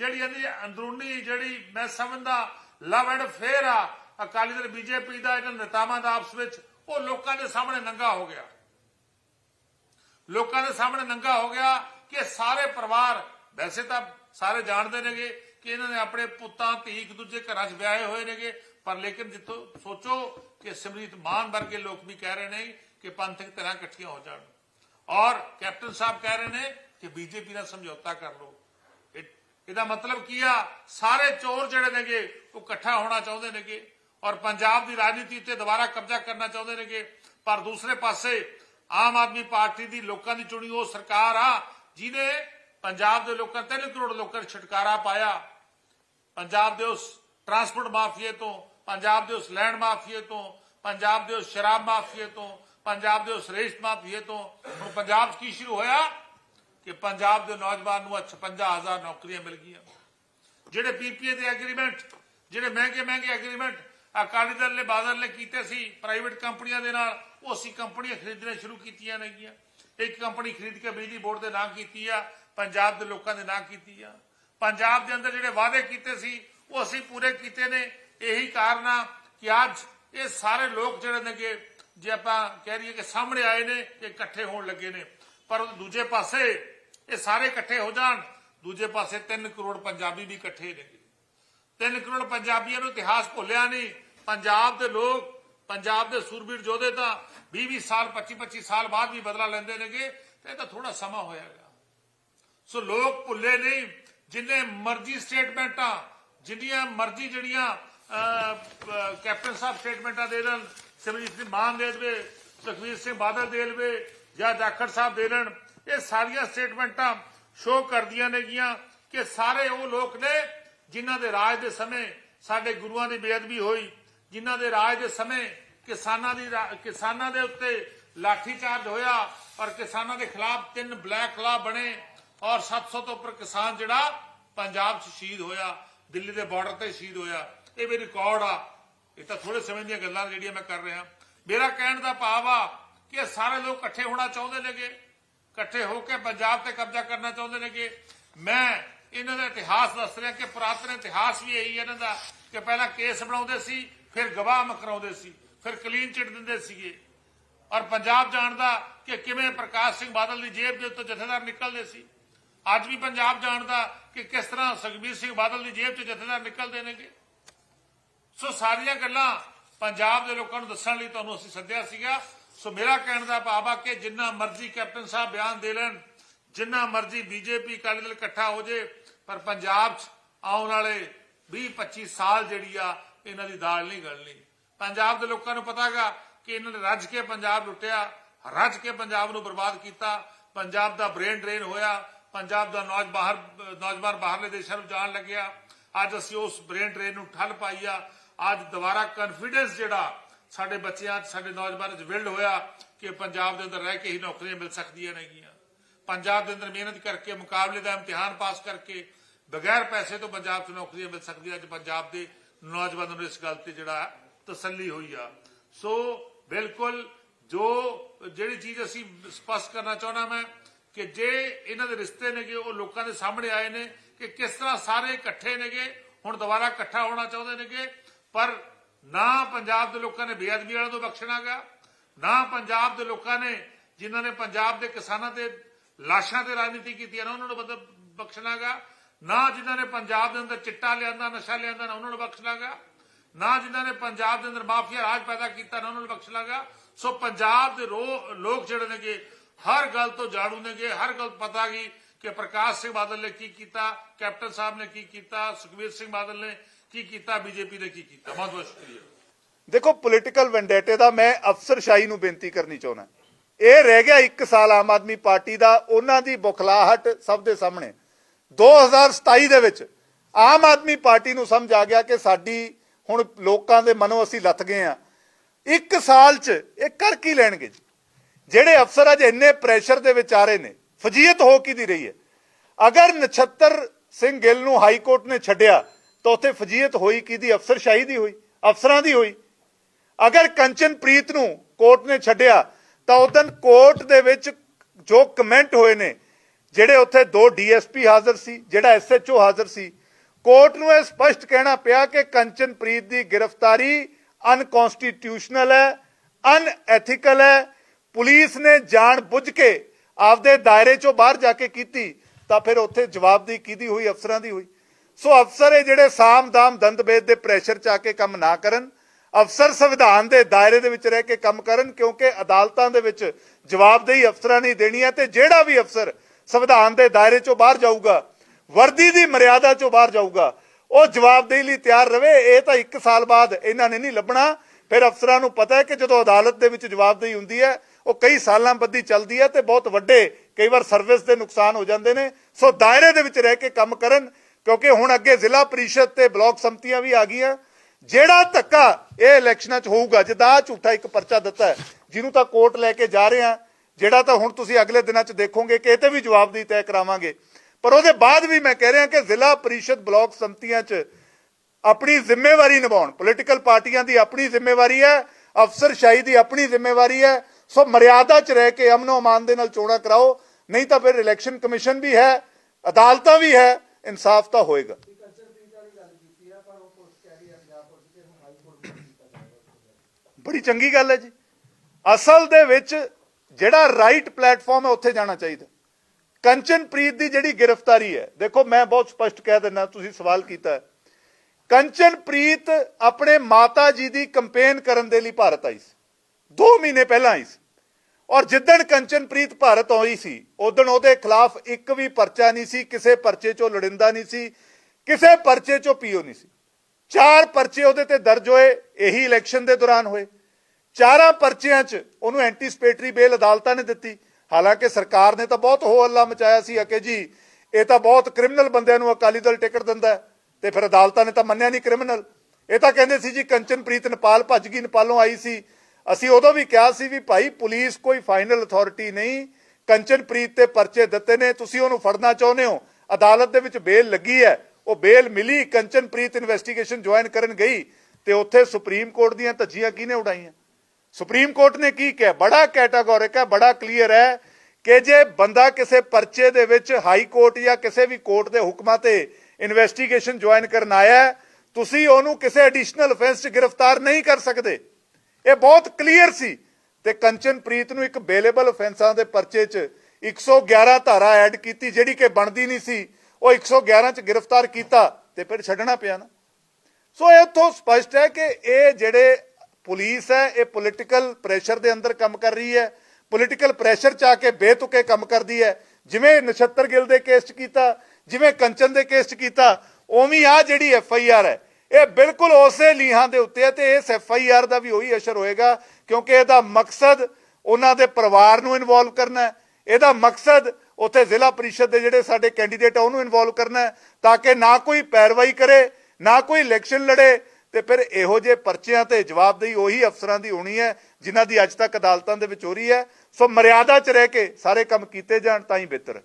ਜਿਹੜੀ ਇਹਦੀ ਅੰਦਰੂਨੀ ਜਿਹੜੀ ਮੈਂ ਸਮਝਦਾ ਲਵ ਐਂਡ ਫੇਅਰ ਆ, ਅਕਾਲੀ ਦਲ ਬੀਜੇਪੀ ਦਾ, ਇਹਨਾਂ ਨੇਤਾਵਾਂ ਦਾ ਆਪਸ ਵਿੱਚ, ਉਹ ਲੋਕਾਂ ਦੇ ਸਾਹਮਣੇ ਨੰਗਾ ਹੋ ਗਿਆ। ਲੋਕਾਂ ਦੇ ਸਾਹਮਣੇ ਨੰਗਾ ਹੋ ਗਿਆ ਕਿ ਸਾਰੇ ਪਰਿਵਾਰ, ਵੈਸੇ ਤਾਂ ਸਾਰੇ ਜਾਣਦੇ ਨੇਗੇ ਕਿ ਇਹਨਾਂ ਨੇ ਆਪਣੇ ਪੁੱਤਾਂ, ਧੀ ਇੱਕ ਦੂਜੇ ਘਰਾਂ 'ਚ ਵਿਆਹੇ ਹੋਏ ਨੇਗੇ। ਪਰ ਲੇਕਿਨ ਜਿੱਥੋਂ ਸੋਚੋ ਕਿ ਸਿਮਰਜੀਤ ਮਾਨ ਵਰਗੇ ਲੋਕ ਵੀ ਕਹਿ ਰਹੇ ਨੇ ਕਿ ਪੰਥਕ ਧਿਰਾਂ ਇਕੱਠੀਆਂ ਹੋ ਜਾਣ। ਔਰ ਕੈਪਟਨ ਸਾਹਿਬ ਕਹਿ ਰਹੇ ਨੇ ਕਿ ਬੀਜੇਪੀ ਨਾਲ ਸਮਝੌਤਾ ਕਰ ਲਓ। ਇਹਦਾ ਮਤਲਬ ਕੀ ਆ? ਸਾਰੇ ਚੋਰ ਜਿਹੜੇ ਨੇਗੇ, ਉਹ ਇਕੱਠਾ ਹੋਣਾ ਚਾਹੁੰਦੇ ਨੇਗੇ ਔਰ ਪੰਜਾਬ ਦੀ ਰਾਜਨੀਤੀ ਤੇ ਦੁਬਾਰਾ ਕਬਜ਼ਾ ਕਰਨਾ ਚਾਹੁੰਦੇ ਨੇਗੇ। ਪਰ ਦੂਸਰੇ ਪਾਸੇ ਆਮ ਆਦਮੀ ਪਾਰਟੀ ਦੀ ਲੋਕਾਂ ਦੀ ਚੁਣੀ ਉਹ ਸਰਕਾਰ ਆ, ਜਿਹਨੇ ਪੰਜਾਬ ਦੇ ਲੋਕਾਂ 3 ਕਰੋੜ ਲੋਕਾਂ ਨੂੰ ਛੁਟਕਾਰਾ ਪਾਇਆ। ਪੰਜਾਬ ਦੇ ਉਸ ਟਰਾਂਸਪੋਰਟ ਮਾਫੀਏ ਤੋਂ, ਪੰਜਾਬ ਦੇ ਉਸ ਲੈਂਡ ਮਾਫੀਏ ਤੋਂ, ਪੰਜਾਬ ਦੇ ਉਸ ਸ਼ਰਾਬ ਮਾਫੀਏ ਤੋਂ, ਪੰਜਾਬ ਦੇ ਉਸ ਰੇਸ ਮਾਫੀਏ ਤੋਂ, ਹੁਣ ਪੰਜਾਬ 'ਚ ਕੀ ਸ਼ੁਰੂ ਹੋਇਆ? ਕਿ ਪੰਜਾਬ ਦੇ ਨੌਜਵਾਨ ਨੂੰ ਅੱਜ 55000 ਨੌਕਰੀਆਂ ਮਿਲ ਗਈਆਂ। ਜਿਹੜੇ ਪੀਪੀਏ ਦੇ ਐਗਰੀਮੈਂਟ, ਜਿਹੜੇ ਮਹਿੰਗੇ ਮਹਿੰਗੇ ਐਗਰੀਮੈਂਟ ਅਕਾਲੀ ਦਲ ਨੇ, ਬਾਦਲ ਨੇ ਕੀਤੇ ਸੀ ਪ੍ਰਾਈਵੇਟ ਕੰਪਨੀਆਂ ਦੇ ਨਾਲ, ਉਹ ਅਸੀਂ ਕੰਪਨੀਆਂ ਖਰੀਦਣੀਆਂ ਸ਼ੁਰੂ ਕੀਤੀਆਂ ਨੇਗੀਆਂ ਇੱਕ ਕੰਪਨੀ ਖਰੀਦ ਕੇ ਬਿਜਲੀ ਬੋਰਡ ਦੇ ਨਾਂ ਕੀਤੀ ਆ, ਪੰਜਾਬ ਦੇ ਲੋਕਾਂ ਦੇ ਨਾਂ ਕੀਤੀ ਆ। ਪੰਜਾਬ ਦੇ ਅੰਦਰ ਜਿਹੜੇ ਵਾਅਦੇ ਕੀਤੇ ਸੀ, ਉਹ ਅਸੀਂ ਪੂਰੇ ਕੀਤੇ ਨੇ। ਇਹੀ ਕਾਰਨ ਆ ਕਿ ਅੱਜ ਇਹ ਸਾਰੇ ਲੋਕ ਜਿਹੜੇ ਨੇਗੇ, ਜੇ ਆਪਾਂ ਕਹਿ ਰਹੀਏ ਕਿ ਸਾਹਮਣੇ ਆਏ ਨੇ, ਇਹ ਇਕੱਠੇ ਹੋਣ ਲੱਗੇ ਨੇ। ਪਰ ਦੂਜੇ ਪਾਸੇ ਇਹ ਸਾਰੇ ਇਕੱਠੇ ਹੋ ਜਾਣ, ਦੂਜੇ ਪਾਸੇ 3 ਕਰੋੜ ਪੰਜਾਬੀ ਵੀ ਇਕੱਠੇ ਨੇ। 3 ਕਰੋੜ ਪੰਜਾਬੀਆਂ ਨੂੰ ਇਤਿਹਾਸ ਭੁੱਲਿਆ ਨਹੀਂ। ਪੰਜਾਬ ਦੇ ਲੋਕ, ਪੰਜਾਬ ਦੇ ਸੂਰਬੀਰ ਯੋਧੇ ਤਾਂ 20 20 ਸਾਲ 25 25 ਸਾਲ ਬਾਅਦ ਵੀ ਬਦਲਾ ਲੈਂਦੇ ਨੇਗੇ, ਤੇ ਇਹ ਤਾਂ ਥੋੜਾ ਸਮਾਂ ਹੋਇਆਗਾ ਸੋ ਲੋਕ ਭੁੱਲੇ ਨਹੀਂ, ਜਿੰਨੇ ਮਰਜ਼ੀ ਸਟੇਟਮੈਂਟਾਂ, ਜਿੰਨੀਆਂ ਮਰਜ਼ੀ ਜਿਹੜੀਆਂ ਕੈਪਟਨ ਸਾਹਿਬ ਸਟੇਟਮੈਂਟਾਂ ਦੇ ਦੇਣ, ਸਿਮਰਜੀਤ ਸਿੰਘ ਮਾਨ ਦੇ ਦੇਵੇ, ਸੁਖਵੀਰ ਸਿੰਘ ਬਾਦਲ ਦੇ ਦੇਵੇ ਜਾਂ ਜਾਖੜ ਸਾਹਿਬ ਦੇ ਦੇਣ ਇਹ ਸਾਰੀਆਂ ਸਟੇਟਮੈਂਟਾਂ ਸ਼ੋਅ ਕਰਦੀਆਂ ਨੇਗੀਆਂ ਕਿ ਸਾਰੇ ਉਹ ਲੋਕ ਨੇ ਜਿਨ੍ਹਾਂ ਦੇ ਰਾਜ ਦੇ ਸਮੇਂ ਸਾਡੇ ਗੁਰੂਆਂ ਦੀ ਬੇਅਦਬੀ ਹੋਈ, ਜਿਨ੍ਹਾਂ ਦੇ ਰਾਜ ਦੇ ਸਮੇਂ ਕਿਸਾਨਾਂ ਦੀ ਕਿਸਾਨਾਂ ਦੇ ਉੱਤੇ ਲਾਠੀਚਾਰਜ ਹੋਇਆ ਔਰ ਕਿਸਾਨਾਂ ਦੇ ਖਿਲਾਫ ਤਿੰਨ ਬਲੈਕ ਲਾ ਬਣੇ ਔਰ 700 ਤੋਂ ਉੱਪਰ ਕਿਸਾਨ ਜਿਹੜਾ ਪੰਜਾਬ 'ਚ ਸ਼ਹੀਦ ਹੋਇਆ, ਦਿੱਲੀ ਦੇ ਬਾਰਡਰ ਤੇ ਸ਼ਹੀਦ ਹੋਇਆ। ਇਹ ਵੀ ਰਿਕਾਰਡ ਆ। ਇਹ ਤਾਂ ਥੋੜੇ ਸਮੇਂ ਦੀਆਂ ਗੱਲਾਂ ਜਿਹੜੀਆਂ ਮੈਂ ਕਰ ਰਿਹਾ। ਮੇਰਾ ਕਹਿਣ ਦਾ ਭਾਵ ਆ ਕਿ ਇਹ ਸਾਰੇ ਲੋਕ ਇਕੱਠੇ ਹੋਣਾ ਚਾਹੁੰਦੇ ਨੇਗੇ। ਇਕੱਠੇ ਹੋ ਕੇ ਪੰਜਾਬ ਤੇ ਕਬਜ਼ਾ ਕਰਨਾ ਚਾਹੁੰਦੇ ਨੇਗੇ ਮੈਂ ਇਹਨਾਂ ਦਾ ਇਤਿਹਾਸ ਦੱਸ ਰਿਹਾ ਕਿ ਪੁਰਾਤਨ ਇਤਿਹਾਸ ਵੀ ਇਹੀ ਇਹਨਾਂ ਦਾ ਕਿ ਪਹਿਲਾਂ ਕੇਸ ਬਣਾਉਂਦੇ ਸੀ, ਫਿਰ ਗਵਾਹ ਮਕਰਾਉਂਦੇ ਸੀ, ਫਿਰ ਕਲੀਨ ਚਿੱਟ ਦਿੰਦੇ ਸੀਗੇ। ਔਰ ਪੰਜਾਬ ਜਾਣਦਾ ਕਿ ਕਿਵੇਂ ਪ੍ਰਕਾਸ਼ ਸਿੰਘ ਬਾਦਲ ਦੀ ਜੇਬ ਦੇ ਉੱਤੇ ਜਥੇਦਾਰ ਨਿਕਲਦੇ ਸੀ। ਅੱਜ ਵੀ ਪੰਜਾਬ ਜਾਣਦਾ ਕਿ ਕਿਸ ਤਰ੍ਹਾਂ ਸੁਖਬੀਰ ਸਿੰਘ ਬਾਦਲ ਦੀ ਜੇਬ 'ਚ ਜਥੇਦਾਰ ਨਿਕਲਦੇ ਨੇਗੇ। ਸੋ ਸਾਰੀਆਂ ਗੱਲਾਂ ਪੰਜਾਬ ਦੇ ਲੋਕਾਂ ਨੂੰ ਦੱਸਣ ਲਈ ਤੁਹਾਨੂੰ ਅਸੀਂ ਸੱਦਿਆ ਸੀਗਾ। ਸੋ ਮੇਰਾ ਕਹਿਣ ਦਾ ਭਾਵ ਆ ਕਿ ਜਿੰਨਾ ਮਰਜ਼ੀ ਕੈਪਟਨ ਸਾਹਿਬ ਬਿਆਨ ਦੇ ਲੈਣ, ਜਿੰਨਾ ਮਰਜ਼ੀ ਬੀਜੇਪੀ ਅਕਾਲੀ ਦਲ ਇਕੱਠਾ ਹੋ ਜੇ, ਪਰ ਪੰਜਾਬ 'ਚ ਆਉਣ ਵਾਲੇ 20 25 ਸਾਲ ਜਿਹੜੀ ਆ, ਇਹਨਾਂ ਦੀ ਦਾਲ ਨਹੀਂ ਗਲਣੀ। ਪੰਜਾਬ ਦੇ ਲੋਕਾਂ ਨੂੰ ਪਤਾਗਾ ਕਿ ਇਹਨਾਂ ਨੇ ਰੱਜ ਕੇ ਪੰਜਾਬ ਲੁੱਟਿਆ, ਰੱਜ ਕੇ ਪੰਜਾਬ ਨੂੰ ਬਰਬਾਦ ਕੀਤਾ, ਪੰਜਾਬ ਦਾ ਬ੍ਰੇਨ ਡਰੇਨ ਹੋਇਆ, ਪੰਜਾਬ ਦਾ ਨੌਜ ਬਾਹਰ, ਨੌਜਵਾਨ ਬਾਹਰਲੇ ਦੇਸ਼ਾਂ ਨੂੰ ਜਾਣ ਲੱਗਿਆ। ਅੱਜ ਅਸੀਂ ਉਸ ਬ੍ਰੇਨ ਡਰੇਨ ਨੂੰ ਠੱਲ ਪਾਈ ਅੱਜ ਦੁਬਾਰਾ ਕੌਨਫੀਡੈਂਸ ਜਿਹੜਾ ਸਾਡੇ ਬੱਚਿਆਂ 'ਚ ਸਾਡੇ ਨੌਜਵਾਨਾਂ 'ਚ ਬਿਲਡ ਹੋਇਆ ਕਿ ਪੰਜਾਬ ਦੇ ਅੰਦਰ ਰਹਿ ਕੇ ਹੀ ਨੌਕਰੀਆਂ ਮਿਲ ਸਕਦੀਆਂ ਨੇਗੀਆਂ। ਪੰਜਾਬ ਦੇ ਅੰਦਰ ਮਿਹਨਤ ਕਰਕੇ, ਮੁਕਾਬਲੇ ਦਾ ਇਮਤਿਹਾਨ ਪਾਸ ਕਰਕੇ, ਬਗੈਰ ਪੈਸੇ ਤੋਂ ਪੰਜਾਬ 'ਚ ਨੌਕਰੀਆਂ ਮਿਲ ਸਕਦੀਆਂ। ਅੱਜ ਪੰਜਾਬ ਦੇ ਨੌਜਵਾਨਾਂ ਨੂੰ ਇਸ ਗੱਲ ਤੇ ਜਿਹੜਾ ਤਸੱਲੀ ਹੋਈ ਆ। ਸੋ ਬਿਲਕੁਲ ਜੋ ਜਿਹੜੀ ਚੀਜ਼ ਅਸੀਂ ਸਪਸ਼ਟ ਕਰਨਾ ਚਾਹੁੰਦਾ ਮੈਂ ਕਿ ਜੇ ਇਹਨਾਂ ਦੇ ਰਿਸ਼ਤੇ ਨੇਗੇ, ਉਹ ਲੋਕਾਂ ਦੇ ਸਾਹਮਣੇ ਆਏ ਨੇ ਕਿ ਕਿਸ ਤਰ੍ਹਾਂ ਸਾਰੇ ਇਕੱਠੇ ਨੇਗੇ, ਹੁਣ ਦੁਬਾਰਾ ਇਕੱਠਾ ਹੋਣਾ ਚਾਹੁੰਦੇ ਨੇਗੇ, ਪਰ ਨਾ ਪੰਜਾਬ ਦੇ ਲੋਕਾਂ ਨੇ ਬੇਅਦਬੀ ਵਾਲਿਆਂ ਤੋਂ ਬਖਸ਼ਣਾਗਾ ਨਾ ਪੰਜਾਬ ਦੇ ਲੋਕਾਂ ਨੇ ਜਿਨ੍ਹਾਂ ਨੇ ਪੰਜਾਬ ਦੇ ਕਿਸਾਨਾਂ ਤੇ ਲਾਸ਼ਾਂ ਤੇ ਰਾਜਨੀਤੀ ਕੀਤੀ ਨਾ, ਉਹਨਾਂ ਨੂੰ ਬਦ- ਬਖਸ਼ਣਾਗਾ ਨਾ ਜਿਨ੍ਹਾਂ ਨੇ ਪੰਜਾਬ ਦੇ ਅੰਦਰ ਚਿੱਟਾ ਲਿਆਂਦਾ, ਨਸ਼ਾ ਲਿਆਂਦਾ, ਨਾ ਉਹਨਾਂ ਨੂੰ ਬਖਸ਼ਣਾ ਬਖਸ਼ਣਾਗਾ ਨਾ ਜਿਨ੍ਹਾਂ ਨੇ ਪੰਜਾਬ ਦੇ ਅੰਦਰ ਮਾਫੀਆ ਰਾਜ ਪੈਦਾ ਕੀਤਾ, ਨਾ ਉਹਨਾਂ ਨੂੰ ਬਖਸ਼ਣਾ ਬਖਸ਼ਣਾਗਾ ਸੋ ਪੰਜਾਬ ਦੇ ਲੋਕ ਜਿਹੜੇ ਨੇਗੇ, ਹਰ ਗੱਲ ਤੋਂ ਜਾਣੂ ਨੇਗੇ, ਹਰ ਗੱਲ ਪਤਾ ਗਈ ਕਿ ਪ੍ਰਕਾਸ਼ ਸਿੰਘ ਬਾਦਲ ਨੇ ਕੀ ਕੀਤਾ, ਕੈਪਟਨ ਸਾਹਿਬ ਨੇ ਕੀ ਕੀਤਾ, ਸੁਖਬੀਰ ਸਿੰਘ ਬਾਦਲ ਨੇ ਕੀ ਕੀਤਾ, ਬੀਜੇਪੀ ਨੇ ਕੀ ਕੀਤਾ? ਬਹੁਤ ਬਹੁਤ ਸ਼ੁਕਰੀਆ। ਦੇਖੋ ਪੋਲੀਟੀਕਲ ਵੈਂਡੇਟੇ ਦਾ ਮੈਂ ਅਫਸਰਸ਼ਾਹੀ ਨੂੰ ਬੇਨਤੀ ਕਰਨੀ ਚਾਹੁੰਦਾ ਇਹ ਰਹਿ ਗਿਆ 1 ਸਾਲ ਆਮ ਆਦਮੀ ਪਾਰਟੀ ਦਾ, ਉਹਨਾਂ ਦੀ ਬੁਖਲਾਹਟ ਸਭ ਦੇ ਸਾਹਮਣੇ। 2027 ਦੇ ਵਿੱਚ ਆਮ ਆਦਮੀ ਪਾਰਟੀ ਨੂੰ ਸਮਝ ਆ ਗਿਆ ਕਿ ਸਾਡੀ ਹੁਣ ਲੋਕਾਂ ਦੇ ਮਨੋਂ ਅਸੀਂ ਲੱਥ ਗਏ ਆ ਇੱਕ ਸਾਲ 'ਚ ਇਹ ਕਰ ਕੀ ਲੈਣਗੇ ਜੀ? ਜਿਹੜੇ ਅਫਸਰ ਅੱਜ ਇੰਨੇ ਪ੍ਰੈਸ਼ਰ ਦੇ ਵਿੱਚ ਆ ਰਹੇ ਨੇ, ਫਜੀਅਤ ਹੋ ਕੀ ਦੀ ਰਹੀ ਹੈ? ਅਗਰ ਨਛੱਤਰ ਸਿੰਘ ਗਿੱਲ ਨੂੰ ਹਾਈ ਕੋਰਟ ਨੇ ਛੱਡਿਆ ਤਾਂ ਉੱਥੇ ਫਜੀਅਤ ਹੋਈ ਕਿਹਦੀ? ਅਫਸਰਸ਼ਾਹੀ ਦੀ ਹੋਈ, ਅਫਸਰਾਂ ਦੀ ਹੋਈ। ਅਗਰ ਕੰਚਨਪ੍ਰੀਤ ਨੂੰ ਕੋਰਟ ਨੇ ਛੱਡਿਆ, ਤਾਂ ਉਦੋਂ ਕੋਰਟ ਦੇ ਵਿੱਚ ਜੋ ਕਮੈਂਟ ਹੋਏ ਨੇ, ਜਿਹੜੇ ਉੱਥੇ ਦੋ ਡੀਐਸਪੀ ਹਾਜ਼ਰ ਸੀ, ਜਿਹੜਾ ਐਸਐਚਓ ਹਾਜ਼ਰ ਸੀ, ਕੋਰਟ ਨੂੰ ਇਹ ਸਪਸ਼ਟ ਕਹਿਣਾ ਪਿਆ ਕਿ ਕੰਚਨਪ੍ਰੀਤ ਦੀ ਗ੍ਰਿਫਤਾਰੀ ਅਨਕਨਸਟੀਟਿਊਸ਼ਨਲ ਹੈ, ਅਨਐਥੀਕਲ ਹੈ। ਪੁਲਿਸ ਨੇ ਜਾਣ ਬੁੱਝ ਕੇ ਆਪਦੇ ਦਾਇਰੇ ਚੋਂ ਬਾਹਰ ਜਾ ਕੇ ਕੀਤੀ, ਤਾਂ ਫਿਰ ਉੱਥੇ ਜਵਾਬਦੇਹੀ ਕਿਹਦੀ ਹੋਈ, ਅਫਸਰਾਂ ਦੀ ਹੋਈ। ਸੋ ਅਫਸਰ ਇਹ ਜਿਹੜੇ ਸਾਮ-ਦਾਮ ਦੰਦਭੇਦ ਦੇ ਪ੍ਰੈਸ਼ਰ ਚ ਆ ਕੇ ਕੰਮ ਨਾ ਕਰਨ, ਅਫਸਰ ਸੰਵਿਧਾਨ ਦੇ ਦਾਇਰੇ ਦੇ ਵਿੱਚ ਰਹਿ ਕੇ ਕੰਮ ਕਰਨ, ਕਿਉਂਕਿ ਅਦਾਲਤਾਂ ਦੇ ਵਿੱਚ ਜਵਾਬਦੇਹੀ ਅਫਸਰਾਂ ਨੇ ਦੇਣੀ ਹੈ ਤੇ ਜਿਹੜਾ ਵੀ ਅਫਸਰ ਸੰਵਿਧਾਨ ਦੇ ਦਾਇਰੇ ਚੋਂ ਬਾਹਰ ਜਾਊਗਾ, ਵਰਦੀ ਦੀ ਮਰਿਆਦਾ ਚੋਂ ਬਾਹਰ ਜਾਊਗਾ, ਉਹ ਜਵਾਬਦੇਹੀ ਲਈ ਤਿਆਰ ਰਵੇ, ਇਹ ਤਾਂ 1 ਸਾਲ ਬਾਅਦ ਇਹਨਾਂ ਨੇ ਨਹੀਂ ਲੱਭਣਾ। ਫਿਰ ਅਫਸਰਾਂ ਨੂੰ ਪਤਾ ਹੈ ਕਿ ਜਦੋਂ ਅਦਾਲਤ ਦੇ ਵਿੱਚ ਜਵਾਬਦੇਹੀ ਹੁੰਦੀ ਹੈ, ਉਹ ਕਈ ਸਾਲਾਂ ਬੱਧੀ ਚੱਲਦੀ ਹੈ ਤੇ ਬਹੁਤ ਵੱਡੇ ਕਈ ਵਾਰ ਸਰਵਿਸ ਦੇ ਨੁਕਸਾਨ ਹੋ ਜਾਂਦੇ ਨੇ। ਸੋ ਦਾਇਰੇ ਦੇ ਵਿੱਚ ਰਹਿ ਕੇ ਕੰਮ ਕਰਨ ਕਿਉਂਕਿ ਹੁਣ ਅੱਗੇ ਜ਼ਿਲ੍ਹਾ ਪਰਿਸ਼ਦ ਤੇ ਬਲਾਕ ਸੰਮਤੀਆਂ ਵੀ ਆ ਗਈਆਂ। ਜਿਹੜਾ ਧੱਕਾ ਇਹ ਇਲੈਕਸ਼ਨਾਂ 'ਚ ਹੋਊਗਾ, ਜਿੱਦਾਂ ਆਹ ਝੂਠਾ ਇੱਕ ਪਰਚਾ ਦਿੱਤਾ ਜਿਹਨੂੰ ਤਾਂ ਕੋਰਟ ਲੈ ਕੇ ਜਾ ਰਹੇ ਆ ਜਿਹੜਾ ਤਾਂ ਹੁਣ ਤੁਸੀਂ ਅਗਲੇ ਦਿਨਾਂ 'ਚ ਦੇਖੋਗੇ ਕਿ ਇਹ ਤੇ ਵੀ ਜਵਾਬਦੇਹੀ ਤੈਅ ਕਰਾਵਾਂਗੇ। ਪਰ ਉਹਦੇ ਬਾਅਦ ਵੀ ਮੈਂ ਕਹਿ ਰਿਹਾ ਕਿ ਜ਼ਿਲ੍ਹਾ ਪਰਿਸ਼ਦ ਬਲਾਕ ਸੰਮਤੀਆਂ 'ਚ ਆਪਣੀ ਜ਼ਿੰਮੇਵਾਰੀ ਨਿਭਾਉਣ ਪੋਲੀਟੀਕਲ ਪਾਰਟੀਆਂ ਦੀ ਆਪਣੀ ਜ਼ਿੰਮੇਵਾਰੀ ਹੈ, ਅਫਸਰਸ਼ਾਹੀ ਦੀ ਆਪਣੀ ਜ਼ਿੰਮੇਵਾਰੀ ਹੈ, ਸੋ ਮਰਿਆਦਾ 'ਚ ਰਹਿ ਕੇ ਅਮਨੋ ਅਮਾਨ ਦੇ ਨਾਲ ਚੋਣਾਂ ਕਰਾਓ, ਨਹੀਂ ਤਾਂ ਫਿਰ ਇਲੈਕਸ਼ਨ ਕਮਿਸ਼ਨ ਵੀ ਹੈ, ਅਦਾਲਤਾਂ ਵੀ ਹੈ ਇਨਸਾਫ ਤਾਂ ਹੋਏਗਾ। ਬੜੀ ਚੰਗੀ ਗੱਲ ਹੈ ਜੀ। ਅਸਲ ਦੇ ਵਿੱਚ ਜਿਹੜਾ ਰਾਈਟ ਪਲੇਟਫਾਰਮ ਹੈ, ਉੱਥੇ ਜਾਣਾ ਚਾਹੀਦਾ। ਕੰਚਨਪ੍ਰੀਤ ਦੀ ਜਿਹੜੀ ਗ੍ਰਿਫਤਾਰੀ ਹੈ, ਦੇਖੋ ਮੈਂ ਬਹੁਤ ਸਪਸ਼ਟ ਕਹਿ ਦਿੰਦਾ, ਤੁਸੀਂ ਸਵਾਲ ਕੀਤਾ ਹੈ। ਕੰਚਨਪ੍ਰੀਤ ਆਪਣੇ ਮਾਤਾ ਜੀ ਦੀ ਕੰਪੇਨ ਕਰਨ ਦੇ ਲਈ ਭਾਰਤ ਆਈ ਸੀ। 2 ਮਹੀਨੇ ਪਹਿਲਾਂ ਆਈ ਸੀ। ਔਰ ਜਿੱਦਣ ਕੰਚਨਪ੍ਰੀਤ ਭਾਰਤ ਆਈ ਸੀ, ਉਦੋਂ ਉਹਦੇ ਖਿਲਾਫ ਇੱਕ ਵੀ ਪਰਚਾ ਨਹੀਂ ਸੀ, ਕਿਸੇ ਪਰਚੇ ਚੋਂ ਲੜਿੰਦਾ ਨਹੀਂ ਸੀ, ਕਿਸੇ ਪਰਚੇ ਚੋਂ ਪੀਓ ਨਹੀਂ ਸੀ। ਚਾਰ ਪਰਚੇ ਉਹਦੇ ਤੇ ਦਰਜ ਹੋਏ, ਇਹੀ ਇਲੈਕਸ਼ਨ ਦੇ ਦੌਰਾਨ ਹੋਏ। ਚਾਰਾਂ ਪਰਚਿਆਂ 'ਚ ਉਹਨੂੰ ਐਂਟੀਸਪੇਟਰੀ ਬੇਲ ਅਦਾਲਤਾਂ ਨੇ ਦਿੱਤੀ। ਹਾਲਾਂਕਿ ਸਰਕਾਰ ਨੇ ਤਾਂ ਬਹੁਤ ਹੋ ਹੱਲਾ ਮਚਾਇਆ ਸੀ ਕਿ ਜੀ, ਇਹ ਤਾਂ ਬਹੁਤ ਕ੍ਰਿਮੀਨਲ ਬੰਦਿਆਂ ਨੂੰ ਅਕਾਲੀ ਦਲ ਟਿਕਟ ਦਿੰਦਾ ਹੈ, ਤੇ ਫਿਰ ਅਦਾਲਤਾਂ ਨੇ ਤਾਂ ਮੰਨਿਆ ਨਹੀਂ ਕ੍ਰਿਮੀਨਲ। ਇਹ ਤਾਂ ਕਹਿੰਦੇ ਸੀ ਜੀ, ਕੰਚਨਪ੍ਰੀਤ ਨੇਪਾਲ ਭੱਜ ਗਈ, ਨੇਪਾਲੋਂ ਆਈ ਸੀ ਅਸੀਂ ਉਦੋਂ ਵੀ ਕਿਹਾ ਸੀ ਵੀ ਭਾਈ ਪੁਲਿਸ ਕੋਈ ਫਾਈਨਲ ਅਥਾਰਟੀ ਨਹੀਂ, ਕੰਚਨਪ੍ਰੀਤ ਤੇ ਪਰਚੇ ਦਿੱਤੇ ਨੇ, ਤੁਸੀਂ ਉਹਨੂੰ ਫੜਨਾ ਚਾਹੁੰਦੇ ਹੋ। ਅਦਾਲਤ ਦੇ ਵਿੱਚ ਬੇਲ ਲੱਗੀ ਹੈ। ਉਹ ਬੇਲ ਮਿਲੀ, ਕੰਚਨਪ੍ਰੀਤ ਇਨਵੈਸਟੀਗੇਸ਼ਨ ਜੁਆਇਨ ਕਰਨ ਗਈ ਤੇ ਉੱਥੇ ਸੁਪਰੀਮ ਕੋਰਟ ਦੀਆਂ ਧੱਜੀਆਂ ਕਿਹਨੇ ਉਡਾਈਆਂ? ਸੁਪਰੀਮ ਕੋਰਟ ਨੇ ਕੀ ਕਿਹਾ? ਬੜਾ ਕੈਟਾਗੋਰਿਕ ਹੈ, ਬੜਾ ਕਲੀਅਰ ਹੈ ਕਿ ਜੇ ਬੰਦਾ ਕਿਸੇ ਪਰਚੇ ਦੇ ਵਿੱਚ ਹਾਈ ਕੋਰਟ ਜਾਂ ਕਿਸੇ ਵੀ ਕੋਰਟ ਦੇ ਹੁਕਮਾਂ ਤੇ ਇਨਵੈਸਟੀਗੇਸ਼ਨ ਜੁਆਇਨ ਕਰਨ ਆਇਆ ਤੁਸੀਂ ਉਹਨੂੰ ਕਿਸੇ ਐਡੀਸ਼ਨਲ ਅਫੈਂਸ 'ਚ ਗ੍ਰਿਫਤਾਰ ਨਹੀਂ ਕਰ ਸਕਦੇ। ਇਹ ਬਹੁਤ ਕਲੀਅਰ ਸੀ। ਤੇ ਕੰਚਨਪ੍ਰੀਤ ਨੂੰ ਇੱਕ ਬੇਲੇਬਲ ਅਫੈਂਸਾਂ ਦੇ ਪਰਚੇ 'ਚ 111 ਧਾਰਾ ਐਡ ਕੀਤੀ, ਜਿਹੜੀ ਕਿ ਬਣਦੀ ਨਹੀਂ ਸੀ। ਉਹ 111 'ਚ ਗ੍ਰਿਫਤਾਰ ਕੀਤਾ ਤੇ ਫਿਰ ਛੱਡਣਾ ਪਿਆ ਨਾ। ਸੋ ਇਹ ਤੋਂ ਸਪਸ਼ਟ ਹੈ ਕਿ ਇਹ ਜਿਹੜੇ ਪੁਲਿਸ ਹੈ, ਇਹ ਪੋਲਿਟੀਕਲ ਪ੍ਰੈਸ਼ਰ ਦੇ ਅੰਦਰ ਕੰਮ ਕਰ ਰਹੀ ਹੈ। ਪੋਲਿਟੀਕਲ ਪ੍ਰੈਸ਼ਰ ਚ ਆ ਕੇ ਬੇਤੁਕੇ ਕੰਮ ਕਰਦੀ ਹੈ। ਜਿਵੇਂ ਨਛੱਤਰ ਗਿੱਲ ਦੇ ਕੇਸ ਚ ਕੀਤਾ, ਜਿਵੇਂ ਕੰਚਨ ਦੇ ਕੇਸ ਚ ਕੀਤਾ, ਉਵੇਂ ਆ ਜਿਹੜੀ ਐਫ ਆਈ ਆਰ ਹੈ ਇਹ ਬਿਲਕੁਲ ਉਸੇ ਲੀਹਾਂ ਦੇ ਉੱਤੇ ਹੈ ਤੇ ਇਸ ਐਫ ਆਈ ਆਰ ਦਾ ਵੀ ਉਹੀ ਅਸਰ ਹੋਏਗਾ, ਕਿਉਂਕਿ ਇਹਦਾ ਮਕਸਦ ਉਹਨਾਂ ਦੇ ਪਰਿਵਾਰ ਨੂੰ ਇਨਵੋਲਵ ਕਰਨਾ ਹੈ। ਇਹਦਾ ਮਕਸਦ ਉੱਥੇ ਜ਼ਿਲ੍ਹਾ ਪਰਿਸ਼ਦ ਦੇ ਜਿਹੜੇ ਸਾਡੇ ਕੈਂਡੀਡੇਟ ਆ, ਉਹਨੂੰ ਇਨਵੋਲਵ ਕਰਨਾ ਹੈ, ਤਾਂ ਕਿ ਨਾ ਕੋਈ ਪੈਰਵਾਈ ਕਰੇ, ਨਾ ਕੋਈ ਇਲੈਕਸ਼ਨ ਲੜੇ, ਤੇ ਫਿਰ ਇਹੋ ਜਿਹੇ ਪਰਚਿਆਂ ਤੇ ਜਵਾਬਦੇਹੀ ਉਹੀ ਅਫਸਰਾਂ ਦੀ ਹੋਣੀ ਹੈ, ਜਿਨ੍ਹਾਂ ਦੀ ਅੱਜ ਤੱਕ ਅਦਾਲਤਾਂ ਦੇ ਵਿੱਚ ਹੋ ਰਹੀ ਹੈ। ਸੋ ਮਰਿਆਦਾ 'ਚ ਰਹਿ ਕੇ ਸਾਰੇ ਕੰਮ ਕੀਤੇ ਜਾਣ, ਤਾਂ ਹੀ ਬਿਹਤਰ